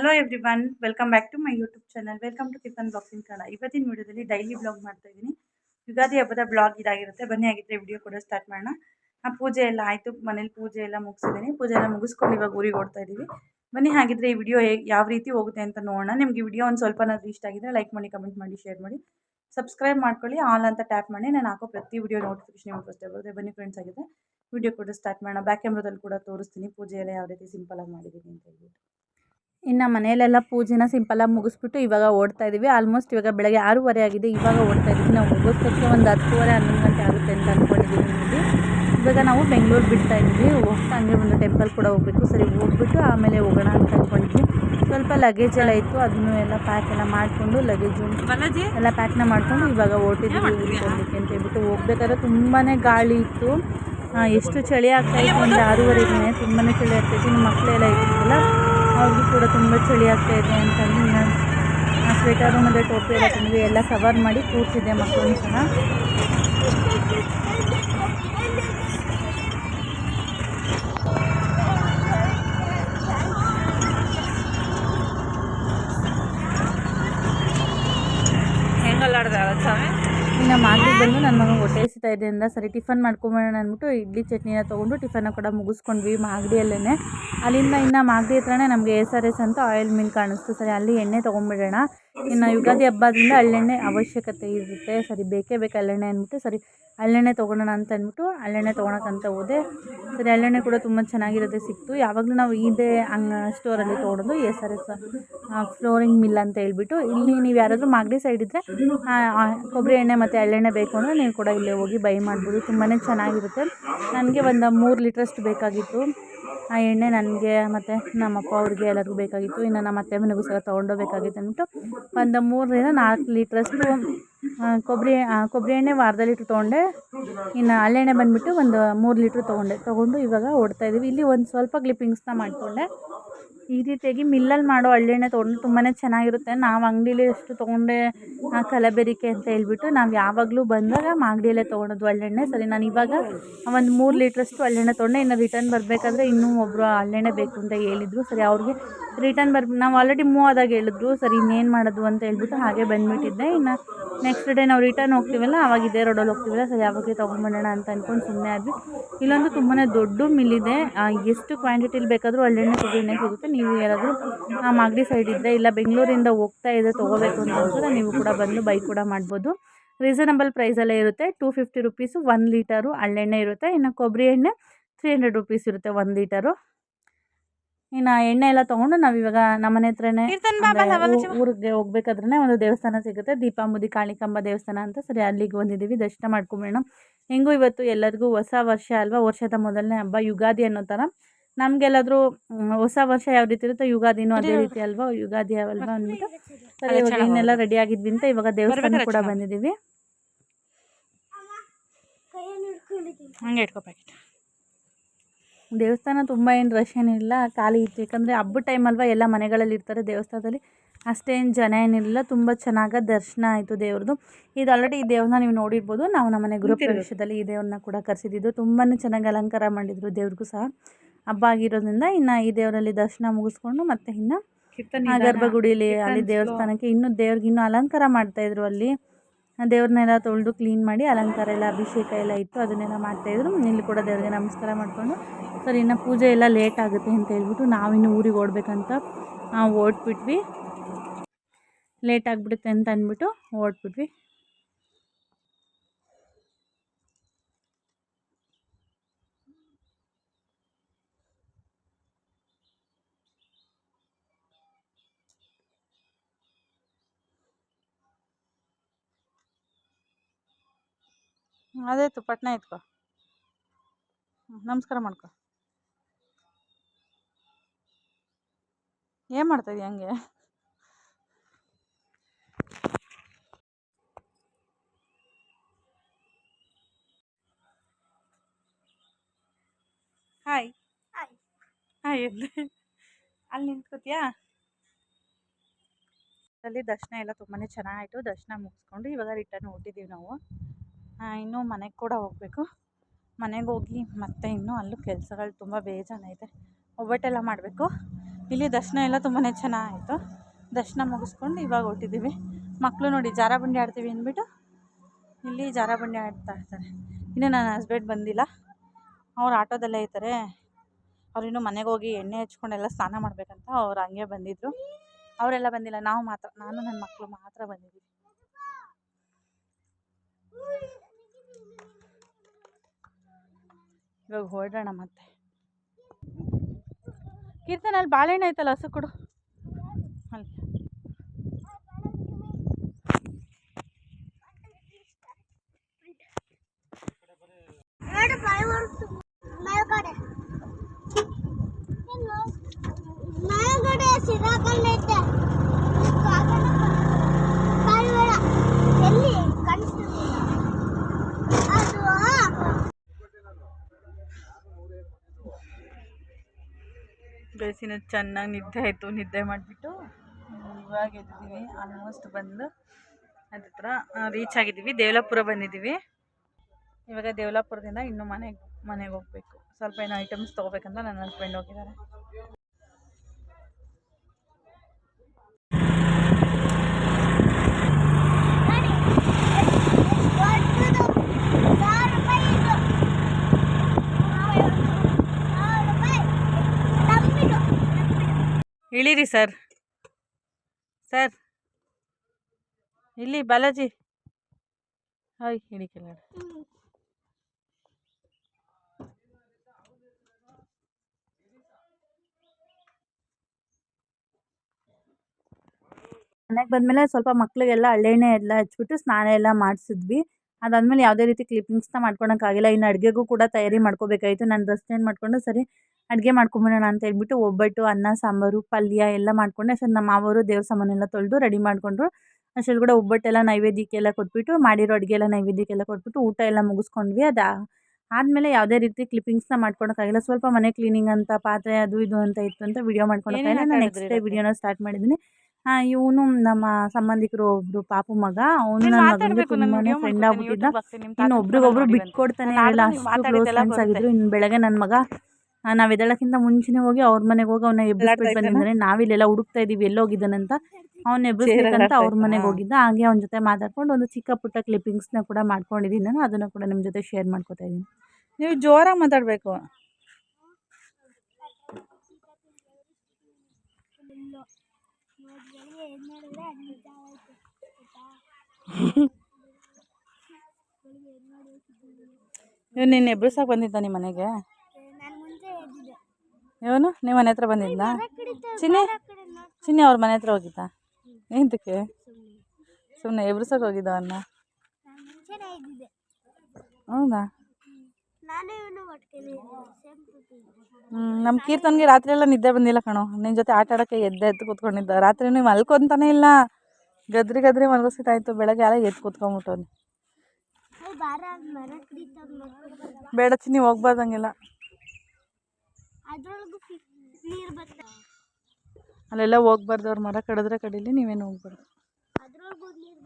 Hello everyone welcome back to my YouTube channel welcome to tiffin boxing Kannada ಇವತ್ತಿನ ವಿಡಿಯೋದಲ್ಲಿ daily blog ಮಾಡ್ತಾ ಇದ್ದೀನಿ ಯುಗಾದಿ ಹಬ್ಬದ ಬ್ಲಾಗ್ ಇದಾಗಿರುತ್ತೆ. ಬನ್ನಿ ಆಗಿದ್ದರೆ ವಿಡಿಯೋ ಕೂಡ ಸ್ಟಾರ್ಟ್ ಮಾಡೋಣ. ಆ ಪೂಜೆ ಎಲ್ಲ ಆಯಿತು. ಮನೇಲಿ ಪೂಜೆ ಎಲ್ಲ ಮುಗಿಸಿದ್ದೀನಿ. ಪೂಜೆ ಎಲ್ಲ ಮುಗಿಸ್ಕೊಂಡು ಇವಾಗ ಊರಿಗೆ ಓಡ್ತಾ ಇದ್ದೀವಿ ಬನ್ನಿ, ಹಾಗಿದ್ರೆ ಈ ವಿಡಿಯೋ ಯಾವ ರೀತಿ ಹೋಗುತ್ತೆ ಅಂತ ನೋಡೋಣ. ನಿಮಗೆ ವಿಡಿಯೋ ಒಂದು ಸ್ವಲ್ಪನಾದ್ರೂ ಇಷ್ಟ ಆಗಿದ್ರೆ ಲೈಕ್ ಮಾಡಿ ಕಮೆಂಟ್ ಮಾಡಿ ಶೇರ್ ಮಾಡಿ. ಸಬ್ಸ್ಕ್ರೈಬ್ ಮಾಡ್ಕೊಳ್ಳಿ. ಆಲ್ ಅಂತ ಟ್ಯಾಪ್ ಮಾಡಿ. ನಾನು ಹಾಕೋ ಪ್ರತಿ ವಿಡಿಯೋ ನೋಟಿಫಿಕೇಶನ್ ನಿಮಗೆ ಫಸ್ಟ್ ಬರುತ್ತೆ. ಬನ್ನಿ ಫ್ರೆಂಡ್ಸ್ ಆಗಿದೆ ವಿಡಿಯೋ ಕೂಡ ಸ್ಟಾರ್ಟ್ ಮಾಡೋಣ. ಬ್ಯಾಕ್ ಕ್ಯಾಮ್ರಾದಲ್ಲಿ ಕೂಡ ತೋರಿಸ್ತೀನಿ. ಪೂಜೆ ಎಲ್ಲ ಯಾವ ರೀತಿ ಸಿಂಪಲ್ ಆಗಿ ಮಾಡಿದ್ದೀನಿ ಅಂತ ಹೇಳ್ಬಿಟ್ಟು. ಇನ್ನು ಮನೆಯಲ್ಲೆಲ್ಲ ಪೂಜೆನ ಸಿಂಪಲ್ಲಾಗಿ ಮುಗಿಸ್ಬಿಟ್ಟು ಇವಾಗ ಓಡ್ತಾ ಇದ್ದೀವಿ ಆಲ್ಮೋಸ್ಟ್ ಇವಾಗ ಬೆಳಗ್ಗೆ ಆರೂವರೆ ಆಗಿದೆ. ಇವಾಗ ಓಡ್ತಾ ಇದ್ದೀವಿ ನಾವು ಮುಗಿಸೋದಕ್ಕೆ ಒಂದು ಹತ್ತುವರೆ ಹನ್ನೊಂದು ಗಂಟೆ ಆಗುತ್ತೆ ಅಂತ ಅಂದ್ಕೊಂಡಿದ್ದೀವಿ ನಿಮಗೆ. ಇವಾಗ ನಾವು ಬೆಂಗಳೂರು ಬಿಡ್ತಾ ಇದ್ದೀವಿ. ಹೋಗ್ತಾ ಹಂಗೆ ಒಂದು ಟೆಂಪಲ್ ಕೂಡ ಹೋಗಬೇಕು. ಸರಿ ಹೋಗ್ಬಿಟ್ಟು ಆಮೇಲೆ ಹೋಗೋಣ ಅಂತ ಅಂದ್ಕೊಂಡಿದ್ವಿ ಸ್ವಲ್ಪ ಲಗೇಜ್ ಎಲ್ಲ ಇತ್ತು. ಅದನ್ನು ಎಲ್ಲ ಪ್ಯಾಕ್ ಎಲ್ಲ ಮಾಡಿಕೊಂಡು ಲಗೇಜು ಎಲ್ಲ ಪ್ಯಾಕ್ನ ಮಾಡಿಕೊಂಡು ಇವಾಗ ಹೋಗ್ಲಿಕ್ಕೆ ಅಂತ ಹೇಳ್ಬಿಟ್ಟು ಹೋಗ್ಬೇಕಾದ್ರೆ ತುಂಬಾ ಗಾಳಿ ಇತ್ತು. ಎಷ್ಟು ಚಳಿ ಆಗ್ತಾ ಇತ್ತು ಆರೂವರೆ ತುಂಬಾ ಚಳಿ ಆಗ್ತಾಯಿತ್ತು ಇನ್ನು ಮಕ್ಕಳೆಲ್ಲ ಅವ್ರಿಗೂ ಕೂಡ ತುಂಬ ಚಳಿ ಆಗ್ತಾ ಇದೆ ಅಂತಂದು ನಾನು ಸ್ವೆಟರು ಮತ್ತು ಟೋಪಿ ಎಲ್ಲ ತಂದು ಎಲ್ಲ ಕವರ್ ಮಾಡಿ ಕೂರಿಸಿದೆ ಮಕ್ಕಳನ್ನು ಸಹ. ಇನ್ನು ಮಾಗಡಿ ಬಂದು ನನ್ನ ಮಗ ಹೊಟ್ಟೆ ಹಸಿತಾ ಇದೆ ಅಂದ. ಸರಿ, ಟಿಫನ್ ಮಾಡ್ಕೊಂಬೋಣ ಅಂದ್ಬಿಟ್ಟು ಇಡ್ಲಿ ಚಟ್ನಿನ ತೊಗೊಂಡು ಟಿಫನ್ನ ಕೂಡ ಮುಗಿಸ್ಕೊಂಡ್ವಿ ಮಾಗಡಿಯಲ್ಲೇ ಅಲ್ಲಿಂದ ಇನ್ನು ಮಾಗಡಿ ಹತ್ರನೇ ನಮಗೆ ಎಸ್ ಆರ್ ಎಸ್ ಅಂತ ಆಯಿಲ್ ಮಿಲ್ ಕಾಣಿಸ್ತು. ಸರಿ, ಅಲ್ಲಿ ಎಣ್ಣೆ ತೊಗೊಂಬಿಡೋಣ. ಇನ್ನು ಯುಗಾದಿ ಹಬ್ಬದಿಂದ ಹಳ್ಳೆಣ್ಣೆ ಅವಶ್ಯಕತೆ ಇರುತ್ತೆ. ಸರಿ, ಬೇಕೇ ಬೇಕು ಹಳ್ಳೆಣ್ಣೆ ಅಂದ್ಬಿಟ್ಟು, ಸರಿ, ಹಳ್ಳೆಣ್ಣೆ ತೊಗೊಳೋಣ ಅಂತ ಅಂದ್ಬಿಟ್ಟು ಹಳ್ಳೆಣ್ಣೆ ತೊಗೊಳಕ್ಕಂತ ಹೋದೆ. ಸರಿ, ಹಳ್ಳೆಣ್ಣೆ ಕೂಡ ತುಂಬ ಚೆನ್ನಾಗಿರುತ್ತೆ ಸಿಕ್ತು. ಯಾವಾಗಲೂ ನಾವು ಇದೇ ಅಂಗ ಸ್ಟೋರಲ್ಲಿ ತೊಗೊಳೋದು S R S flouring mill ಅಂತ ಹೇಳ್ಬಿಟ್ಟು. ಇಲ್ಲಿ ನೀವು ಯಾರಾದರೂ ಮಾಗಡಿ ಸೈಡ್ ಇದ್ದರೆ ಕೊಬ್ಬರಿ ಎಣ್ಣೆ ಮತ್ತು ಹಳ್ಳೆಣ್ಣೆ ಬೇಕು ಅಂದರೆ ನೀವು ಕೂಡ ಇಲ್ಲೇ ಹೋಗಿ ಬೈ ಮಾಡ್ಬೋದು. ತುಂಬಾ ಚೆನ್ನಾಗಿರುತ್ತೆ. ನನಗೆ ಒಂದು ಮೂರು ಲೀಟ್ರಷ್ಟು ಬೇಕಾಗಿತ್ತು. ಆ ಎಣ್ಣೆ ನನಗೆ ಮತ್ತು ನಮ್ಮಪ್ಪ ಅವ್ರಿಗೆ ಎಲ್ಲರಿಗೂ ಬೇಕಾಗಿತ್ತು. ಇನ್ನು ನಮ್ಮ ಅತ್ತೆ ಮನೆಗೂ ಸಹ ತೊಗೊಂಡೋಗ್ಬೇಕಾಗಿತ್ತು ಅಂದ್ಬಿಟ್ಟು ಒಂದು ಮೂರರಿಂದ ನಾಲ್ಕು ಲೀಟ್ರಷ್ಟು ಕೊಬ್ಬರಿ ಕೊಬ್ಬರಿ ಎಣ್ಣೆ ವಾರದ ಲೀಟ್ರ್ ತೊಗೊಂಡೆ. ಇನ್ನು ಹಳ್ಳೆಣ್ಣೆ ಬಂದುಬಿಟ್ಟು ಒಂದು ಮೂರು ಲೀಟ್ರ್ ತೊಗೊಂಡೆ. ತೊಗೊಂಡು ಇವಾಗ ಓಡ್ತಾಯಿದ್ದೀವಿ ಇಲ್ಲಿ ಒಂದು ಸ್ವಲ್ಪ ಕ್ಲಿಪ್ಪಿಂಗ್ಸ್ನ ಮಾಡಿಕೊಂಡೆ. ಈ ರೀತಿಯಾಗಿ ಮಿಲ್ಲಲ್ಲಿ ಮಾಡೋ ಹಳ್ಳೆಣ್ಣೆ ತೊಗೊಂಡು ತುಂಬಾ ಚೆನ್ನಾಗಿರುತ್ತೆ. ನಾವು ಅಂಗಡೀಲಿ ಅಷ್ಟು ತೊಗೊಂಡೆ ಕಲಬೆರಿಕೆ ಅಂತ ಹೇಳ್ಬಿಟ್ಟು ನಾವು ಯಾವಾಗಲೂ ಬಂದಾಗ ಮಾಗಡಿಯಲ್ಲೇ ತೊಗೊಳೋದು ಹಳ್ಳೆಣ್ಣೆ ಸರಿ, ನಾನು ಇವಾಗ ಒಂದು ಮೂರು ಲೀಟ್ರಷ್ಟು ಹಳ್ಳೆಣ್ಣೆ ತೊಗೊಂಡೆ. ಇನ್ನು ರಿಟರ್ನ್ ಬರಬೇಕಾದ್ರೆ ಇನ್ನೂ ಒಬ್ಬರು ಹಳ್ಳೆಣ್ಣೆ ಬೇಕು ಅಂತ ಹೇಳಿದ್ರು. ಸರಿ, ಅವ್ರಿಗೆ ರಿಟರ್ನ್ ಬರ್, ನಾವು ಆಲ್ರೆಡಿ ಮೂವ್ ಆದಾಗ ಹೇಳಿದ್ರು. ಸರಿ, ಇನ್ನೇನು ಮಾಡೋದು ಅಂತ ಹೇಳ್ಬಿಟ್ಟು ಹಾಗೆ ಬಂದುಬಿಟ್ಟಿದ್ದೆ. ಇನ್ನು ನೆಕ್ಸ್ಟ್ ಡೇ ನಾವು ರಿಟರ್ನ್ ಹೋಗ್ತೀವಲ್ಲ, ಅವಾಗ ಇದೇ ರೋಡಲ್ಲಿ ಹೋಗ್ತೀವಲ್ಲ, ಸರಿ ಯಾವಾಗಲೇ ತೊಗೊಂಬರೋಣ ಅಂತ ಅಂದ್ಕೊಂಡು ಸುಮ್ಮನೆ ಆದ್ವಿ. ಇಲ್ಲೊಂದು ತುಂಬಾ ದೊಡ್ಡ ಮಿಲ್ ಇದೆ. ಎಷ್ಟು ಕ್ವಾಂಟಿಟಿಲಿ ಬೇಕಾದರೂ ಹಳ್ಳೆಣ್ಣೆ ಕೊಬ್ಬರಿ ಎಣ್ಣೆ ಸಿಗುತ್ತೆ? ನೀವು ಯಾರಾದರೂ ಆ ಮಾಗಡಿ ಸೈಡ್ ಇದ್ದರೆ ಇಲ್ಲ ಬೆಂಗಳೂರಿಂದ ಹೋಗ್ತಾ ಇದ್ದರೆ ತೊಗೋಬೇಕು ಅಂತ ಅನ್ಸಿದ್ರೆ ನೀವು ಕೂಡ ಬಂದು ಬೈ ಕೂಡ ಮಾಡ್ಬೋದು. ರೀಸನಬಲ್ ಪ್ರೈಸಲ್ಲೇ ಇರುತ್ತೆ. Two fifty rupees one litre ಹಳ್ಳೆಣ್ಣೆ ಇರುತ್ತೆ. ಇನ್ನು ಕೊಬ್ಬರಿ ಎಣ್ಣೆ ತ್ರೀ ಹಂಡ್ರೆಡ್ ರುಪೀಸ್ ಇರುತ್ತೆ ಒಂದು ಲೀಟರು ಇನ್ನು ಎಣ್ಣೆ ಎಲ್ಲ ತೊಗೊಂಡು ನಾವು ಇವಾಗ ನಮ್ಮನೆ ಹತ್ರನೇ ಊರಿಗೆ ಹೋಗ್ಬೇಕಾದ್ರೆ ಒಂದು ದೇವಸ್ಥಾನ ಸಿಗುತ್ತೆ. ದೀಪಾಂಬುದಿ ಕಾಳಿಕಂಬ ದೇವಸ್ಥಾನ ಅಂತ ಸರಿ ಅಲ್ಲಿಗೆ ಬಂದಿದ್ದೀವಿ. ದರ್ಶನ ಮಾಡ್ಕೊಂಬಿಡೋಣ. ಹೆಂಗೂ ಇವತ್ತು ಎಲ್ಲರಿಗೂ ಹೊಸ ವರ್ಷ ಅಲ್ವಾ? ವರ್ಷದ ಮೊದಲನೇ ಹಬ್ಬ ಯುಗಾದಿ ಅನ್ನೋ ಥರ. ನಮಗೆಲ್ಲಾದರೂ ಹೊಸ ವರ್ಷ ಯಾವ ರೀತಿ ಇರುತ್ತೋ ಯುಗಾದಿನೂ ಅದೇ ರೀತಿ ಅಲ್ವಾ? ಯುಗಾದಿ ಅಲ್ವಾ ಅಂದ್ಬಿಟ್ಟು? ಸರಿ ಇವಾಗ ಇನ್ನೆಲ್ಲ ರೆಡಿ ಆಗಿದ್ವಿ ಅಂತ ಇವಾಗ ದೇವಸ್ಥಾನ ಕೂಡ ಬಂದಿದೀವಿ ಹಂಗೆ ಇಟ್ಕೋ ಪ್ಯಾಕೆಟ್ ದೇವಸ್ಥಾನ ತುಂಬಾ ಏನು ರಶ್ ಏನಿಲ್ಲ ಖಾಲಿ ಇತ್ತು. ಯಾಕಂದ್ರೆ ಹಬ್ಬದ ಟೈಮ್ ಅಲ್ವಾ ಎಲ್ಲ ಮನೆಗಳಲ್ಲಿ ಇರ್ತಾರೆ ದೇವಸ್ಥಾನದಲ್ಲಿ. ಅಷ್ಟೇನು ಜನ ಏನಿಲ್ಲ ತುಂಬ ಚೆನ್ನಾಗಿ ದರ್ಶನ ಆಯಿತು ದೇವ್ರದ್ದು ಇದು ಆಲ್ರೆಡಿ ಈ ದೇವ್ರನ್ನ ನೀವು ನೋಡಿರ್ಬೋದು. ನಾವು ನಮ್ಮನೆ ಗೃಹ ಪ್ರವೇಶದಲ್ಲಿ ಈ ದೇವ್ರನ್ನ ಕೂಡ ಕರೆಸಿದ್ದು. ತುಂಬಾ ಚೆನ್ನಾಗಿ ಅಲಂಕಾರ ಮಾಡಿದ್ರು ದೇವ್ರಿಗೂ ಸಹ. ಹಬ್ಬ ಆಗಿರೋದ್ರಿಂದ ಇನ್ನು ಈ ದೇವರಲ್ಲಿ ದರ್ಶನ ಮುಗಿಸ್ಕೊಂಡು ಮತ್ತೆ ಇನ್ನು ಗರ್ಭಗುಡಿಲಿ ಅಲ್ಲಿ ದೇವಸ್ಥಾನಕ್ಕೆ ಇನ್ನೂ ದೇವ್ರಿಗೆ ಇನ್ನೂ ಅಲಂಕಾರ ಮಾಡ್ತಾಯಿದ್ರು ಅಲ್ಲಿ. ದೇವ್ರನ್ನೆಲ್ಲ ತೊಳೆದು ಕ್ಲೀನ್ ಮಾಡಿ ಅಲಂಕಾರ ಎಲ್ಲ ಅಭಿಷೇಕ ಎಲ್ಲ ಇತ್ತು ಅದನ್ನೆಲ್ಲ ಮಾಡ್ತಾಯಿದ್ರು ಇಲ್ಲಿ ಕೂಡ ದೇವ್ರಿಗೆ ನಮಸ್ಕಾರ ಮಾಡಿಕೊಂಡು ಸರಿ ಇನ್ನು ಪೂಜೆ ಎಲ್ಲ ಲೇಟ್ ಆಗುತ್ತೆ ಅಂತ ಹೇಳ್ಬಿಟ್ಟು ನಾವಿನ್ನು ಊರಿಗೆ ಓಡಬೇಕಂತ ಓಡ್ಬಿಟ್ವಿ. ಲೇಟ್ ಆಗಿಬಿಡುತ್ತೆ ಅಂತ ಅಂದ್ಬಿಟ್ಟು ಓಡ್ಬಿಟ್ವಿ. ಅದೇತು ಪಟ್ನ ಎತ್ಕೊ ಕೋ ನಮಸ್ಕಾರ ಮಾಡ್ಕೊ. ಏನು ಮಾಡ್ತಾಯಿದ್ಯ ಹಂಗೆ? ಹಾಯ್ ಹಾಯ್ ಅಲ್ಲಿ ನಿಂತ್ಕೋತೀಯಾ? ಅಲ್ಲಿ ದರ್ಶನ ಎಲ್ಲ ತುಂಬಾ ಚೆನ್ನಾಗಾಯಿತು ದರ್ಶನ ಮುಗಿಸ್ಕೊಂಡು ಇವಾಗ ರಿಟರ್ನ್ ಹೊರಟಿದ್ದೀವಿ ನಾವು. ಇನ್ನೂ ಮನೆಗೆ ಕೂಡ ಹೋಗಬೇಕು. ಮನೆಗೆ ಹೋಗಿ ಮತ್ತೆ ಇನ್ನೂ ಅಲ್ಲೂ ಕೆಲಸಗಳು ತುಂಬ ಬೇಜಾನೈತೆ ಒಬ್ಬಟ್ಟೆಲ್ಲ ಮಾಡಬೇಕು. ಇಲ್ಲಿ ದರ್ಶನ ಎಲ್ಲ ತುಂಬಾ ಚೆನ್ನಾಗಿತ್ತು ದರ್ಶನ ಮುಗಿಸ್ಕೊಂಡು ಇವಾಗ ಹೊಟ್ಟಿದ್ದೀವಿ ಮಕ್ಕಳು ನೋಡಿ, ಜಾರ ಬಂಡಿ ಆಡ್ತೀವಿ ಅಂದ್ಬಿಟ್ಟು ಇಲ್ಲಿ ಜಾರ ಬಂಡಿ ಆಡ್ತಾ ಇರ್ತಾರೆ. ಇನ್ನು ನನ್ನ ಹಸ್ಬೆಂಡ್ ಬಂದಿಲ್ಲ. ಅವ್ರು ಆಟೋದಲ್ಲೇ ಇರ್ತಾರೆ. ಅವ್ರು ಇನ್ನೂ ಮನೆಗೆ ಹೋಗಿ ಎಣ್ಣೆ ಹಚ್ಕೊಂಡೆಲ್ಲ ಸ್ನಾನ ಮಾಡಬೇಕಂತ ಅವ್ರು ಹಂಗೆ ಬಂದಿದ್ರು. ಅವರೆಲ್ಲ ಬಂದಿಲ್ಲ. ನಾವು ಮಾತ್ರ, ನಾನು ನನ್ನ ಮಕ್ಕಳು ಮಾತ್ರ ಬಂದಿದ್ದೀವಿ ಇವಾಗ ಹೊರಡೋಣ ಮತ್ತೆ. ಕೀರ್ತನ ಅಲ್ಲಿ ಬಾಳೆಹಣ್ಣು ಐತಲ್ಲ ಹಸು ಕೊಡು. ಅಲ್ಲಿ. ಮೇಲ್ಗಡೆ? ಮೇಲ್ಗಡೆ ಸಿಗಾಕೊಂಡೈತೆ ಕಾಲ್ಬೇಡ ಎಲ್ಲಿ ಕಾಣಿಸ್ತಿಲ್ಲ ಅದು ಬೇಸಿನ ಚೆನ್ನಾಗಿ ನಿದ್ದೆ ಆಯಿತು, ನಿದ್ದೆ ಮಾಡಿಬಿಟ್ಟು ಇವಾಗ ಎದ್ದಿದ್ದೀವಿ ಆಲ್ಮೋಸ್ಟ್ ಬಂದು ಅದ್ರ ಹತ್ರ ರೀಚ್ ಆಗಿದ್ದೀವಿ, ದೇವಲಾಪುರ ಬಂದಿದ್ದೀವಿ. ಇವಾಗ ದೇವಲಾಪುರದಿಂದ ಇನ್ನೂ ಮನೆಗೆ ಮನೆಗೆ ಹೋಗಬೇಕು. ಸ್ವಲ್ಪ ಏನೋ ಐಟಮ್ಸ್ ತೊಗೋಬೇಕಂತ ನನ್ನ ಹಸ್ಬೆಂಡ್ ಹೋಗಿದ್ದಾರೆ ನೋಡಿ ದೊಡ್ಡದು ಸಾವಿರ ರೂಪಾಯಿ ಇದು ಸಾವಿರ ರೂಪಾಯಿ ತಮ್ಮಿದು ಇಳೀರಿ ಸರ್. ಸರ್. ಇಲ್ಲಿ ಬಾಲಾಜಿ. ಹಾಯ್ ಇಳಿ ನೋಡಿ ಮನೆಗೆ ಬಂದಮೇಲೆ ಸ್ವಲ್ಪ ಮಕ್ಕಳಿಗೆಲ್ಲ ಹಳ್ಳೆಣ್ಣೆ ಎಲ್ಲ ಹಚ್ಬಿಟ್ಟು ಸ್ನಾನ ಎಲ್ಲ ಮಾಡಿಸಿದ್ವಿ. ಅದಾದಮೇಲೆ ಯಾವುದೇ ರೀತಿ ಕ್ಲಿಪ್ಪಿಂಗ್ಸ್ನ ಮಾಡ್ಕೊಳಕ್ಕಾಗಿಲ್ಲ ಇನ್ನು ಅಡುಗೆಗೂ ಕೂಡ ತಯಾರಿ ಮಾಡ್ಕೋಬೇಕಾಯಿತು. ನಾನು ಡ್ರೆಸ್ ಚೇಂಜ್ ಮಾಡಿಕೊಂಡು ಸರಿ ಅಡುಗೆ ಮಾಡ್ಕೊಂಬಿಡೋಣ ಅಂತ ಹೇಳ್ಬಿಟ್ಟು ಒಬ್ಬಟ್ಟು ಅನ್ನ ಸಾಂಬಾರು ಪಲ್ಯ ಎಲ್ಲ ಮಾಡ್ಕೊಂಡೆ. ಅಷ್ಟೊಂದು ನಮ್ಮ ಮಾವರು ದೇವ್ರ ಸಾಮಾನೆಲ್ಲ ತೊಳೆದು ರೆಡಿ ಮಾಡಿಕೊಂಡ್ರು. ಅಷ್ಟರಲ್ಲಿ ಕೂಡ ಒಬ್ಬಟ್ಟೆಲ್ಲ ನೈವೇದ್ಯಕ್ಕೆಲ್ಲ ಕೊಟ್ಬಿಟ್ಟು ಮಾಡಿರೋ ಅಡುಗೆ ಎಲ್ಲ ನೈವೇದ್ಯಕ್ಕೆಲ್ಲ ಕೊಟ್ಬಿಟ್ಟು ಊಟ ಎಲ್ಲ ಮುಗಿಸ್ಕೊಂಡ್ವಿ. ಅದು ಆದಮೇಲೆ ಯಾವುದೇ ರೀತಿ ಕ್ಲಿಪ್ಪಿಂಗ್ಸ್ನ ಮಾಡ್ಕೊಳಕ್ಕಾಗಿಲ್ಲ ಸ್ವಲ್ಪ ಮನೆ ಕ್ಲೀನಿಂಗ್ ಅಂತ ಪಾತ್ರೆ ಅದು ಇದು ಅಂತ ಇತ್ತು ಅಂತ ವಿಡಿಯೋ ಮಾಡ್ಕೊಳಕ್ಕಾಗಿಲ್ಲ ನಾನು ನೆಕ್ಸ್ಟ್ ಡೇ ವಿಡಿಯೋನ ಸ್ಟಾರ್ಟ್ ಮಾಡಿದ್ದೀನಿ ಇವನು ನಮ್ಮ ಸಂಬಂಧಿಕರು ಒಬ್ರು ಪಾಪು ಮಗ. ಅವನು ನನ್ನ ಮಗನಿಗೆ ತುಂಬಾನೇ ಫ್ರೆಂಡ್ ಆಗ್ಬಿಟ್ಟಿದ್ದ. ಇನ್ನು ಒಬ್ರಿಗೊಬ್ರು ಬಿಟ್ಕೊಡ್ತಾನೆ ಇಲ್ಲ ಅಷ್ಟು ಕ್ಲೋಸ್ ಫ್ರೆಂಡ್ಸ್ ಆಗಿದ್ರು. ಇನ್ನು ಬೆಳಗ್ಗೆ ನನ್ನ ಮಗ ನಾವು ಎದ್ದೇಳಕ್ಕಿಂತ ಮುಂಚೆನೇ ಹೋಗಿ ಅವ್ರ ಮನೆಗೆ ಹೋಗಿ ಅವನ್ನ ಎಬ್ಬಿಸ್ಬಿಟ್ಟು ಬಂದಿದ್ದಾನೆ. ನಾವಿಲ್ಲೆಲ್ಲ ಹುಡುಕ್ತಾ ಇದೀವಿ ಎಲ್ಲೋಗಿದ್ದಾನಂತ ಅವ್ನ ಎಬ್ಬಿಸ್ಬೇಕಂತ ಅವ್ರ ಮನೆಗೆ ಹೋಗಿದ್ದ. ಹಾಗೆ ಅವನ ಜೊತೆ ಮಾತಾಡ್ಕೊಂಡು ಒಂದು ಚಿಕ್ಕ ಪುಟ್ಟ ಕ್ಲಿಪ್ಪಿಂಗ್ಸ್ನ ಕೂಡ ಮಾಡ್ಕೊಂಡಿದ್ದೀನಿ ನಾನು. ಅದನ್ನು ಕೂಡ ನಿಮ್ಮ ಜೊತೆ ಶೇರ್ ಮಾಡ್ಕೊತಾ ಇದ್ದೀನಿ ನೀವು ಜೋರಾಗಿ ಮಾತಾಡಬೇಕು ಬೆಳಿಗ್ಗೆ ಏನು ಮಾಡಿದ್ರೆ ಅದು ನಿಜ ಆಯ್ತು ಇವ್ನು ನಿನ್ನೆ ಎಬ್ಬಿಸಕ್ಕೆ ಬಂದಿದ್ದ ನಿಮ್ಮ ಮನೆಗೆ? ನಾನು ಇವನು ನಿಮ್ಮ ಮನೆ ಹತ್ರ ಬಂದಿದ್ದ ಚಿನ್ನಿ ಚಿನ್ನಿ ಅವ್ರ ಮನೆ ಹತ್ರ ಹೋಗಿದ್ದ? ಏನಕ್ಕೆ ಸುಮ್ಮನೆ ಎಬ್ಬಿಸಕ್ಕೆ ಹೋಗಿದ್ದ ಅನ್ನ? ನಾನು ಹೌದಾ? ನಾನು ಹ್ಞೂ ನಮ್ಮ ಕೀರ್ತನ್ಗೆ ರಾತ್ರಿ ಎಲ್ಲ ನಿದ್ದೆ ಬಂದಿಲ್ಲ ಕಣೋ. ನಿನ್ನ ಜೊತೆ ಆಟ ಆಡೋಕ್ಕೆ ಎದ್ದೆ ಎದ್ದು ಕೂತ್ಕೊಂಡಿದ್ದ. ರಾತ್ರಿ ನೀವು ಮಲ್ಕೊಂತಾನೆ ಇಲ್ಲ. ಗದ್ರಿ ಗದ್ರಿ ಮಲ್ಗಿಸಿದ್ದಾಯ್ತು ಬೆಳಗ್ಗೆ ಎಲ್ಲ ಎದ್ದು ಕೂತ್ಕೊಂಬಿಟ್ಟವ್ನು. ಬೇಡ ಚಿನ್ನಿ ಹೋಗ್ಬಾರ್ದಂಗೆಲ್ಲ. ಅಲ್ಲೆಲ್ಲ ಹೋಗ್ಬಾರ್ದು ಅವ್ರು ಮರ ಕಡಿದ್ರೆ ಕಡೀಲಿ ನೀವೇನು ಹೋಗ್ಬಾರ್ದು. ಅದ್ರೊಳಗೂ ನೀರು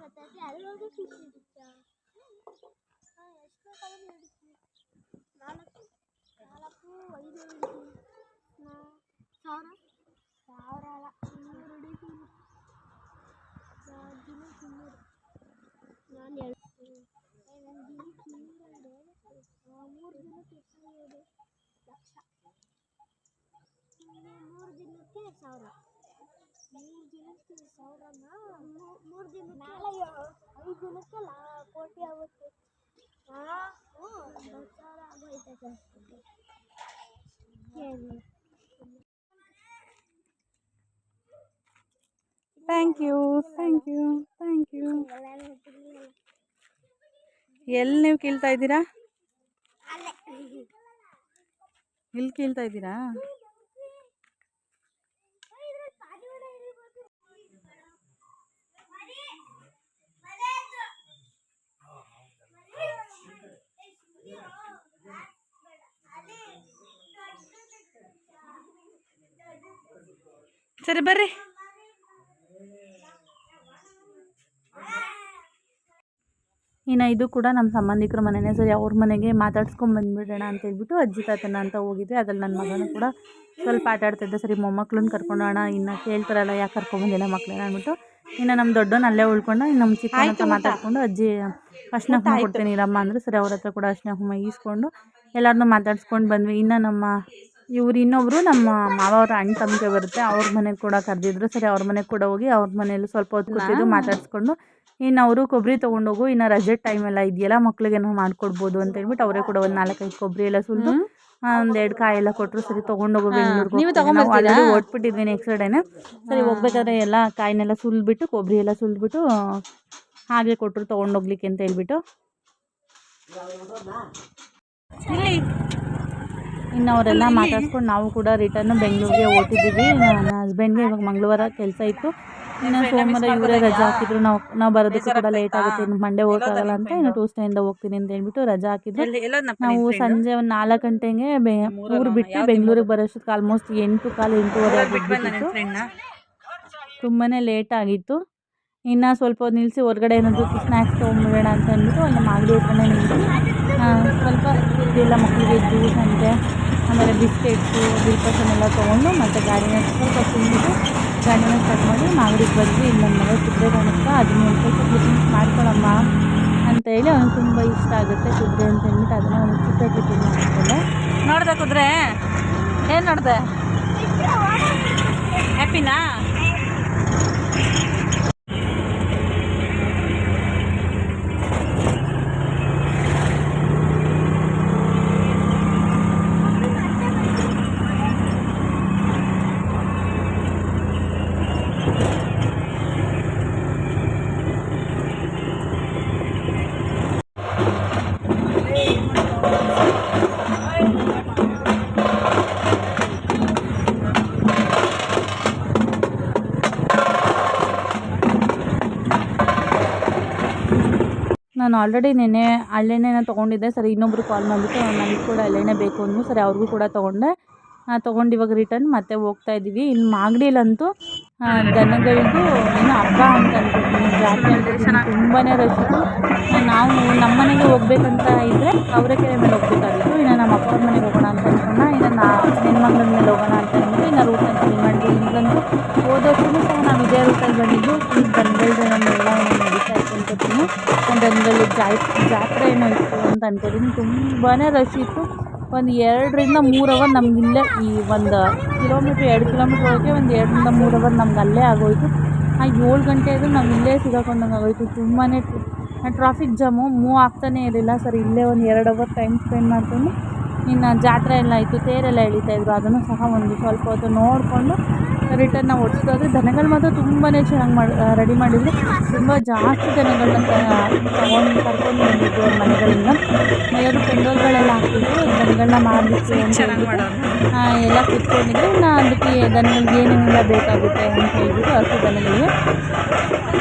ಮೂರು ದಿನಕ್ಕೆ ಎಷ್ಟು ಹಿಡಿಯೋದು ಲಕ್ಷ ಮೂರು ದಿನಕ್ಕೆ ಸಾವಿರ ಮೂರು ದಿನಕ್ಕೆ ಸಾವಿರನ ಮೂರು ದಿನಕ್ಕೆ ನಾಳೆ ಐದು ದಿನಕ್ಕೆ ಲಾ ಕೋಟಿ ಆಗುತ್ತೆ ಹಾಂ ಹ್ಞೂ ದೊಡ್ಡ ಸಾವಿರ ಆಗೋಯ್ತದೆ ಹೇಳಿ thank you thank you thank you ಎಲ್ಲಿ ನೀವು ಕೀಳ್ತಾ ಇದ್ದೀರಾ? ಇಲ್ಲಿ ಕೀಳ್ತಾ ಇದ್ದೀರಾ? ಸರಿ, ಬರ್ರಿ. ಇನ್ನು ಇದು ಕೂಡ ನಮ್ಮ ಸಂಬಂಧಿಕರ ಮನೆಯೇ ಸರಿ ಅವ್ರ ಮನೆಗೆ ಮಾತಾಡ್ಸ್ಕೊಂಡು ಬಂದುಬಿಡೋಣ ಅಂತ ಹೇಳ್ಬಿಟ್ಟು ಅಜ್ಜಿ ತಾತನ ಅಂತ ಹೋಗಿದ್ವಿ. ಅದ್ರಲ್ಲಿ ನನ್ನ ಮಗನೂ ಕೂಡ ಸ್ವಲ್ಪ ಆಟ ಆಡ್ತಿದ್ದೆ ಸರಿ ಮೊಮ್ಮಕ್ಳನ್ನ ಕರ್ಕೊಂಡು ಹೋಗೋಣ ಇನ್ನು ಕೇಳ್ತಾರಲ್ಲ ಯಾಕೆ ಕರ್ಕೊಂಬಂದಿಲ್ಲ ಮಕ್ಕಳನ್ನ ಅಂದ್ಬಿಟ್ಟು. ಇನ್ನು ನಮ್ಮ ದೊಡ್ಡವ್ನ ಅಲ್ಲೇ ಉಳ್ಕೊಂಡು ಇನ್ನು ನಮ್ಮ ಚಿಕ್ಕ ಹತ್ರ ಮಾತಾಡ್ಕೊಂಡು ಅಜ್ಜಿ ಅರ್ಶಿನ ಕುಂಕುಮ ಕೊಡ್ತೀನಿ ಇರಮ್ಮ ಅಂದರೆ. ಸರಿ ಅವ್ರ ಹತ್ರ ಕೂಡ ಅರ್ಶಿನ ಕುಂಕುಮ ಈಸ್ಕೊಂಡು ಎಲ್ಲರನ್ನೂ ಮಾತಾಡ್ಸ್ಕೊಂಡು ಬಂದ್ವಿ. ಇನ್ನು ನಮ್ಮ ಇವ್ರು ಇನ್ನೊಬ್ಬರು ನಮ್ಮ ಮಾವ ಅವ್ರ ಅಣ್ಣ ತಮ್ಮಗೆ ಬರುತ್ತೆ. ಅವ್ರ ಮನೆಗೆ ಕೂಡ ಕರೆದಿದ್ರು. ಸರಿ ಅವ್ರ ಮನೆಗೆ ಕೂಡ ಹೋಗಿ ಅವ್ರ ಮನೇಲಿ ಸ್ವಲ್ಪ ಹೊತ್ತು ಕೂತಿದ್ದು ಮಾತಾಡಿಸ್ಕೊಂಡು ಇನ್ನು ಅವರು ಕೊಬ್ಬರಿ ತೊಗೊಂಡೋಗು ಇನ್ನು ರಜೆ ಟೈಮ್ ಎಲ್ಲ ಇದೆಯಲ್ಲ ಮಕ್ಳಿಗೇನೋ ಮಾಡ್ಕೊಡ್ಬೋದು ಅಂತ ಹೇಳ್ಬಿಟ್ಟು ಅವರೇ ಕೂಡ ಒಂದು ನಾಲ್ಕೈದು ಕೊಬ್ಬರಿ ಎಲ್ಲ ಸುಲಿದು ಒಂದೆರಡು ಕಾಯಿ ಎಲ್ಲ ಕೊಟ್ಟರು ಸರಿ ತೊಗೊಂಡೋಗು ಬೆಂಗಳೂರಿಗೆ ನೀವು ಆಲ್ರೆಡಿ ಓಟ್ಬಿಟ್ಟಿದ್ವಿ ನೆಕ್ಸ್ಟ್ ಡೇನೆ ಸರಿ ಹೋಗ್ಬೇಕಾದ್ರೆ ಎಲ್ಲ ಕಾಯಿನೆಲ್ಲ ಸುಲಿದ್ಬಿಟ್ಟು ಕೊಬ್ಬರಿ ಎಲ್ಲ ಸುಲಿದ್ಬಿಟ್ಟು ಹಾಗೆ ಕೊಟ್ಟರು ತೊಗೊಂಡೋಗ್ಲಿಕ್ಕೆ ಅಂತ ಹೇಳ್ಬಿಟ್ಟು. ಇನ್ನು ಅವರೆಲ್ಲ ಮಾತಾಡ್ಸ್ಕೊಂಡು ನಾವು ಕೂಡ ರಿಟರ್ನ್ ಬೆಂಗಳೂರಿಗೆ ಓಟಿದ್ದೀವಿ ನನ್ನ ಹಸ್ಬೆಂಡ್ಗೆ ಇವಾಗ ಮಂಗಳವಾರ ಕೆಲಸ ಇತ್ತು. ಇನ್ನು ಸೋಮವಾರ ಇವರೇ ರಜಾ ಹಾಕಿದ್ರು. ನಾವು ನಾವು ಬರೋದಕ್ಕೂ ಕೂಡ ಲೇಟ್ ಆಗುತ್ತೆ. ಇನ್ನು ಮಂಡೆ ಹೋಗೋಕ್ಕಾಗಲ್ಲ ಅಂತ ಇನ್ನು ಟ್ಯೂಸ್ಡೇಯಿಂದ ಹೋಗ್ತೀನಿ ಅಂತ ಹೇಳ್ಬಿಟ್ಟು ರಜಾ ಹಾಕಿದ್ರು. ನಾವು ಸಂಜೆ ಒಂದು ನಾಲ್ಕು ಗಂಟೆಗೆ ಬೆ ಊರು ಬಿಟ್ಟು ಬೆಂಗಳೂರಿಗೆ ಬರೋಷ್ಟಕ್ಕೆ ಆಲ್ಮೋಸ್ಟ್ ಎಂಟು ಕಾಲು ಎಂಟೂವರೆ ಆಗಿಬಿಟ್ಟಿತ್ತು ತುಂಬಾ ಲೇಟ್ ಆಗಿತ್ತು. ಇನ್ನು ಸ್ವಲ್ಪ ಹೊತ್ತು ನಿಲ್ಲಿಸಿ ಹೊರಗಡೆ ಏನಾದರೂ ಸ್ನ್ಯಾಕ್ಸ್ ತೊಗೊಂಡ್ಬಿಡೋಣ ಅಂತ ಅಂದ್ಬಿಟ್ಟು ಅಲ್ಲಿ ಮಾಗಡಿ ಹತ್ರನೇ ನಿಲ್ಲಿಸಿ ಸ್ವಲ್ಪ ಎಲ್ಲ ಮಕ್ಕಳಿಗೆ ಜ್ಯೂಸ್ ಅಂತೆ ಆಮೇಲೆ ಬಿಸ್ಕೆಟ್ಸು ಬಿಲ್ಪಸನ್ನೆಲ್ಲ ತೊಗೊಂಡು ಮತ್ತು ಗಾಡಿನ ಸ್ವಲ್ಪ ತಿಂದ್ಬಿಟ್ಟು ಗಾಡಿನ ಸ್ಟಾರ್ಟ್ ಮಾಡಿ ಮಾಗಡಿಗೆ ಬಂದ್ವಿ ಇಲ್ಲಿ ನನ್ನ ಮಗ ಕುದುರೆ ಕಾಣಿಸ್ತಾ ಅದನ್ನ ಒಂದು ಸ್ವಲ್ಪ ಕ್ಲಿಪ್ಪಿಂಗ್ಸ್ ಮಾಡ್ಕೊಳಮ್ಮ ಅಂತ ಹೇಳಿ ಅವ್ನಿಗೆ ತುಂಬ ಇಷ್ಟ ಆಗುತ್ತೆ ಕುದುರೆ ಅಂತ ಹೇಳ್ಬಿಟ್ಟು ಅದನ್ನು ಒಂದು ಚಿಕ್ಕ ಕ್ಲಿಪ್ಪಿಂಗ್ ಮಾಡ್ಕೊಂಡೆ ನೋಡ್ದೆ ಕುದುರೆ ಏನು ನೋಡಿದೆ ಹ್ಯಾಪಿನಾ ನಾನು ಆಲ್ರೆಡಿ ನೆನ್ನೆ ಹಳ್ಳೆಣ್ಣೆನ ತೊಗೊಂಡಿದ್ದೆ. ಸರಿ ಇನ್ನೊಬ್ರು ಕಾಲ್ ಮಾಡಿಬಿಟ್ಟು ನನಗೆ ಕೂಡ ಹಳ್ಳೆಣ್ಣೆ ಬೇಕು ಅಂದ್ನು ಸರಿ ಅವ್ರಿಗೂ ಕೂಡ ತೊಗೊಂಡೆ. ತೊಗೊಂಡು ಇವಾಗ ರಿಟರ್ನ್ ಮತ್ತೆ ಹೋಗ್ತಾ ಇದ್ದೀವಿ. ಇಲ್ಲಿ ಮಾಗಡಿಲಂತೂ ದನಗಳಿಗೆ ಏನು ಹಬ್ಬ ಅಂತ ಅಂದ್ಬಿಟ್ಟು ಜಾತಿ ತುಂಬಾ ರಶ್ ಇತ್ತು. ನಾವು ನಮ್ಮ ಮನೆಗೆ ಹೋಗ್ಬೇಕಂತ ಇದ್ದರೆ ಅವರೆಕೆರೆ ಮೇಲೆ ಹೋಗ್ಬೇಕಾಗಿತ್ತು. ಇನ್ನು ನಮ್ಮ ಅಪ್ಪನ ಮನೆಗೆ ಹೋಗೋಣ ಅಂತ ಅನ್ಕೊಂಡ ಇನ್ನು ನಾ ಹೆಣ್ಮಗ್ಳ ಮೇಲೆ ಹೋಗೋಣ ಅಂತ ಅಂದ್ಬಿಟ್ಟು ಇನ್ನು ರೂಟ್ನ ಅಂತ ಮಾಡಿದ್ವಿ. ಇಲ್ಲಂತೂ ಹೋದಷ್ಟು ಸಹ ನಾವು ಇದೇ ರೂಟಲ್ಲಿ ಬಂದಿದ್ದು ಜಾಯ್ ಜಾತ್ರೆ ಏನೋ ಇತ್ತು ಅಂತ ಅನ್ಕೋತೀನಿ. ತುಂಬಾ ರಶ್ ಇತ್ತು. ಒಂದು ಎರಡರಿಂದ ಮೂರು ಅವರ್ ನಮ್ಗೆ ಇಲ್ಲೇ ಈ ಒಂದು ಕಿಲೋಮೀಟ್ರ್ ಎರಡು ಕಿಲೋಮೀಟ್ರ್ ಒಳಗೆ ಒಂದು ಎರಡರಿಂದ ಮೂರು ಅವರ್ ನಮ್ಗೆ ಅಲ್ಲೇ ಆಗೋಯ್ತು. ಆ ಏಳು ಗಂಟೆ ಆದರೂ ನಾವು ಇಲ್ಲೇ ಸಿಗಾಕೊಂಡಂಗೆ ಆಗೋಯ್ತು. ತುಂಬಾ ಟ್ರಾಫಿಕ್ ಜಾಮು ಮೂವ್ ಆಗ್ತಾನೇ ಇರಲಿಲ್ಲ. ಸರ್, ಇಲ್ಲೇ ಒಂದು ಎರಡು ಅವರ್ ಟೈಮ್ ಸ್ಪೆಂಡ್ ಮಾಡಿಕೊಂಡು ಇನ್ನು ಜಾತ್ರೆ ಎಲ್ಲ ಆಯಿತು. ತೇರೆಲ್ಲ ಎಳಿತಾಯಿದ್ರು ಅದನ್ನು ಸಹ ಒಂದು ಸ್ವಲ್ಪ ಹೊತ್ತು ನೋಡಿಕೊಂಡು ರಿಟರ್ನ್ ನಾವು ಓಡಿಸ್ಕೋದ್ರೆ ದನಗಳು ಮಾತ್ರ ತುಂಬಾ ಚೆನ್ನಾಗಿ ಮಾಡಿ ರೆಡಿ ಮಾಡಿದ್ರು. ತುಂಬ ಜಾಸ್ತಿ ದನಗಳನ್ನ ತಗೊಂಡು ಕರ್ಕೊಂಡು ಬಂದಿದ್ದು ಅವ್ರ ಮನೆಗಳಿಂದ. ಮನೆಯವರು ಪೆಂಡೋಲ್ಗಳೆಲ್ಲ ಹಾಕಿದ್ರು ದನಗಳನ್ನ ಮಾಡಿಬಿಟ್ಟು ಎಲ್ಲ ಕೂತ್ಕೊಂಡಿದ್ರು. ಇನ್ನು ಅದಕ್ಕೆ ದನಗಳಿಗೆ ಏನೇನೆಲ್ಲ ಬೇಕಾಗುತ್ತೆ ಅಂತ ಹೇಳ್ಬಿಟ್ಟು ಹಸು ದನಗಳಿಗೆ.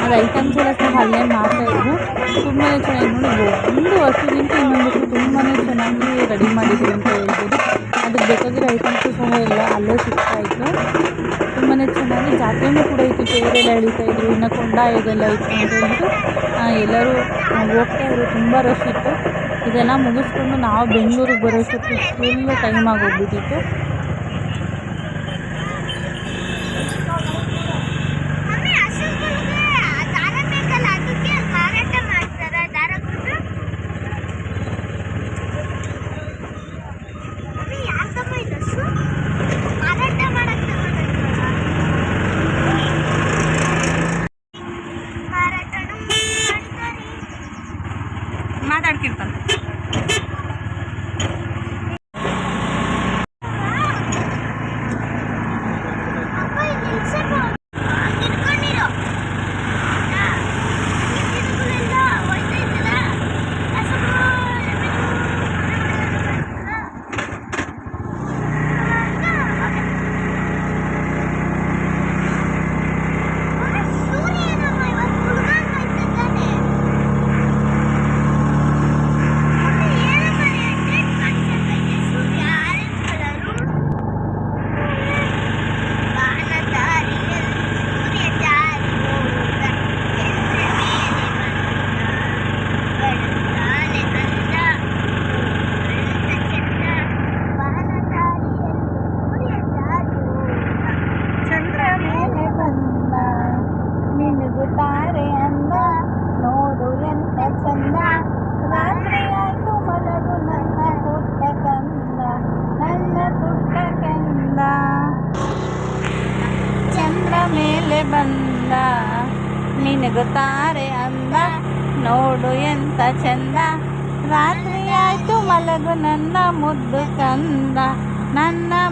ಅದು ಐಟಮ್ಸ್ ಎಲ್ಲ ಸಹ ಅಲ್ಲೇ ಮಾಡ್ತಾಯಿದ್ರು ತುಂಬಾ ಚೆನ್ನಾಗಿ ನೋಡಿ ಒಂದು ಹಸುಗಿಂತ ಇನ್ನೊಂದು ತುಂಬಾ ಚೆನ್ನಾಗಿ ರೆಡಿ ಮಾಡಿದ್ರು ಅಂತ ಹೇಳ್ಬೋದು. ಅದಕ್ಕೆ ಬೇಕಾಗಿರೋ ಐಟಮ್ಸು ಸಹ ಎಲ್ಲ ಅಲ್ಲೇ ಸಿಗ್ತಾ ಇತ್ತು ತುಂಬಾ ಚೆನ್ನಾಗಿ ಜಾತ್ರೆಯೂ ಕೂಡ ಇತ್ತು. ತೇರೆಲ್ಲ ಎಳಿತಾ ಇದ್ರು. ಇನ್ನು ಕೊಂಡ ಇದೆಲ್ಲ ಇತ್ತು ಅಂತ ಹೇಳ್ಬಿಟ್ಟು ಎಲ್ಲರೂ ಹೋಗ್ತಾ ಇದ್ರು. ತುಂಬ ರಶ್ ಇತ್ತು. ಇದೆಲ್ಲ ಮುಗಿಸ್ಕೊಂಡು ನಾವು ಬೆಂಗಳೂರಿಗೆ ಬರೋಷ್ಟೊತ್ತಿಗೆ ಫುಲ್ ಟೈಮ್ ಆಗೋಗ್ಬಿಟ್ಟಿತ್ತು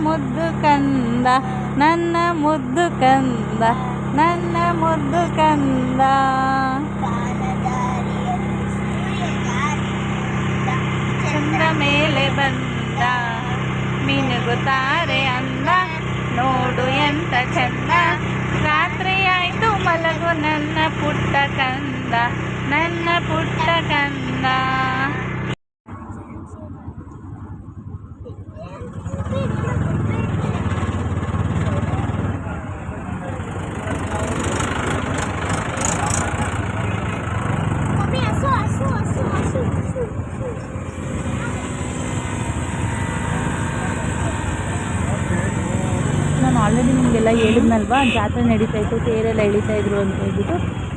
ಮುದ್ದು ಕಂದ, ನನ್ನ ಮುದ್ದು ಕಂದ, ನನ್ನ ಮುದ್ದು ಕಂದ. ಚಂದ್ರ ಮೇಲೆ ಬಂದ, ಮಿನುಗುತ್ತಾರೆ ಅಂದ. ನೋಡು ಎಂತ ಚಂದ. ರಾತ್ರಿ ಆಯ್ತು ಮಲಗು, ನನ್ನ ಪುಟ್ಟ ಕಂದ, ನನ್ನ ಪುಟ್ಟ ಕಂದ ಮಮ್ಮಿ ಹಸು ಹಸು ಹಸು ಹಸು ಹಸು ನಾನು ಆಲ್ರೆಡಿ ಹೇಳಿದ್ನಲ್ವಾ ಜಾತ್ರೆ ನಡೀತಾ ಇತ್ತು, ತೇರೆಲ್ಲ ಎಳಿತಾ ಇದ್ರು ಅಂತ ಹೇಳ್ಬಿಟ್ಟು.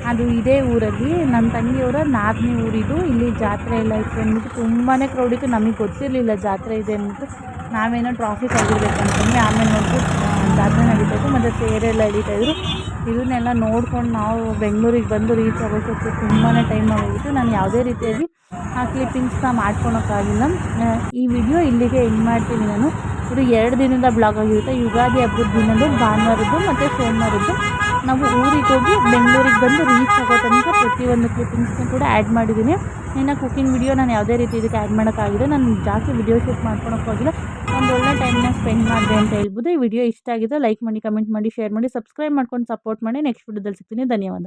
ಅದು ಇದೇ ಊರಲ್ಲಿ ನನ್ನ ತಂಗಿಯವರ ನಾಲ್ಕನೇ ಊರಿದು. ಇಲ್ಲಿ ಜಾತ್ರೆ ಎಲ್ಲ ಇತ್ತು ಅಂದ್ಬಿಟ್ಟು ತುಂಬಾ ಕ್ರೌಡ್ ಇತ್ತು. ನಮಗೆ ಗೊತ್ತಿರಲಿಲ್ಲ ಜಾತ್ರೆ ಇದೆ ಅಂದ್ಬಿಟ್ಟು. ನಾವೇನೋ ಟ್ರಾಫಿಕ್ ಆಗಿರ್ಬೇಕು ಅಂತಂದು ಆಮೇಲೆ ನೋಡ್ಬಿಟ್ಟು ಜಾತ್ರೆ ನಡೀತಾ ಇತ್ತು. ಮತ್ತು ತೇರೆಲ್ಲ ಎಳಿತಾ ಇದ್ರು. ಇದನ್ನೆಲ್ಲ ನೋಡ್ಕೊಂಡು ನಾವು ಬೆಂಗಳೂರಿಗೆ ಬಂದು ರೀಚ್ ಆಗೋಕ್ಕೆ ತುಂಬಾ ಟೈಮ್ ಆಗೋಗಿತ್ತು ನಾನು ಯಾವುದೇ ರೀತಿಯಾಗಿ ಆ ಕ್ಲಿಪ್ಪಿಂಗ್ಸ್ನ ಮಾಡ್ಕೊಳೋಕ್ಕಾಗಿಲ್ಲ. ಈ ವಿಡಿಯೋ ಇಲ್ಲಿಗೆ ಎಂಡ್ ಮಾಡ್ತೀನಿ ನಾನು. ಇದು ಎರಡು ದಿನದ ಬ್ಲಾಗ್ ಆಗಿರುತ್ತೆ. ಯುಗಾದಿ ಹಬ್ಬದ ದಿನದ್ದು, ಭಾನುವಾರದ್ದು ಮತ್ತು ಸೋಮವಾರದ್ದು. ನಾವು ಊರಿಗೆ ಹೋಗಿ ಬೆಂಗಳೂರಿಗೆ ಬಂದು ರೀಚ್ ಆಗೋ ತನಕ ಪ್ರತಿಯೊಂದು ಕ್ಲಿಪ್ಪಿಂಗ್ಸ್ನ ಕೂಡ ಆ್ಯಡ್ ಮಾಡಿದ್ದೀನಿ. ಇನ್ನು ಕುಕಿಂಗ್ ವಿಡಿಯೋ ನಾನು ಯಾವುದೇ ರೀತಿ ಇದಕ್ಕೆ ಆ್ಯಡ್ ಮಾಡೋಕ್ಕಾಗಿದೆ ನಾನು ಜಾಸ್ತಿ ವಿಡಿಯೋ ಶೂಟ್ ಮಾಡ್ಕೊಳಕ್ಕಾಗಿಲ್ಲ ಒಂದು ಒಳ್ಳೆ ಟೈಮ್ನ ಸ್ಪೆಂಡ್ ಮಾಡಿದೆ ಅಂತ ಹೇಳ್ಬೋದು ಈ ವಿಡಿಯೋ ಇಷ್ಟ ಆಗಿದೆ ಲೈಕ್ ಮಾಡಿ ಕಮೆಂಟ್ ಮಾಡಿ ಶೇರ್ ಮಾಡಿ ಸಬ್ಸ್ಕ್ರೈಬ್ ಮಾಡ್ಕೊಂಡು ಸಪೋರ್ಟ್ ಮಾಡಿ. ನೆಕ್ಸ್ಟ್ ವಿಡಿಯೋದಲ್ಲಿ ಸಿಗ್ತೀನಿ. ಧನ್ಯವಾದ.